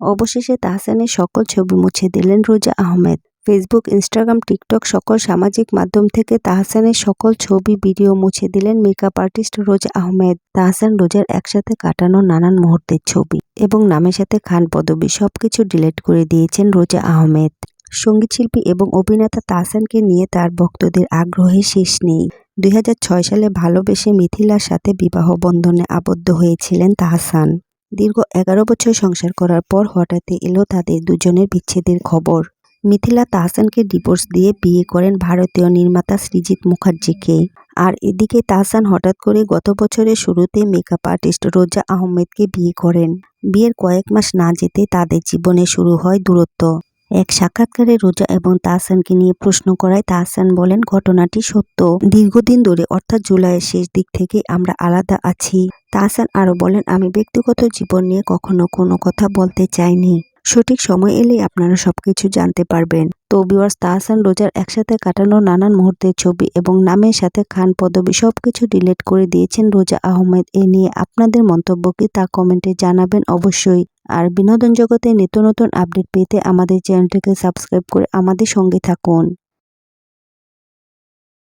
অবশেষে তাহসানের সকল ছবি মুছে দিলেন রোজা আহমেদ। ফেসবুক ইনস্টাগ্রাম টিকটক সকল সামাজিক মাধ্যম থেকে তাহসানের সকল ছবি, ভিডিও মুছে দিলেন মেকআপ আর্টিস্ট রোজা আহমেদ। তাহসান রোজার একসাথে কাটানো নানান মুহূর্তের ছবি এবং নামের সাথে খান পদবি সবকিছু ডিলিট করে দিয়েছেন রোজা আহমেদ। সঙ্গীতশিল্পী এবং অভিনেতা তাহসানকে নিয়ে তার ভক্তদের আগ্রহে শেষ নেই। দুই হাজার ছয় সালে ভালোবেসে মিথিলার সাথে বিবাহ বন্ধনে আবদ্ধ হয়েছিলেন তাহসান। দীর্ঘ এগারো বছর সংসার করার পর হঠাৎই এলো তাদের দুজনের বিচ্ছেদের খবর। মিথিলা তাহসানকে ডিভোর্স দিয়ে বিয়ে করেন ভারতীয় নির্মাতা সৃজিত মুখার্জিকে। আর এদিকে তাহসান হঠাৎ করে গত বছরের শুরুতে মেকআপ আর্টিস্ট রোজা আহমেদকে বিয়ে করেন। বিয়ের কয়েক মাস না যেতে তাদের জীবনে শুরু হয় দূরত্ব। এক সাক্ষাৎকারে রোজা এবং তাহসানকে নিয়ে প্রশ্ন করায় তাহসান বলেন, ঘটনাটি সত্য। দীর্ঘদিন ধরে অর্থাৎ জুলাইয়ের শেষ দিক থেকে আমরা আলাদা আছি। তাহসান আরও বলেন, আমি ব্যক্তিগত জীবন নিয়ে কখনো কোনো কথা বলতে চাইনি। সঠিক সময় এলেই আপনারা সবকিছু জানতে পারবেন। তো ভিউয়ার্স তাহসান রোজার একসাথে কাটানো নানান মুহূর্তের ছবি এবং নামের সাথে খান পদবি সবকিছু ডিলিট করে দিয়েছেন রোজা আহমেদ। এ নিয়ে আপনাদের মন্তব্য কি তা কমেন্টে জানাবেন অবশ্যই। আর বিনোদন জগতে নিত্য নতুন আপডেট পেতে আমাদের চ্যানেলটিকে সাবস্ক্রাইব করে আমাদের সঙ্গে থাকুন।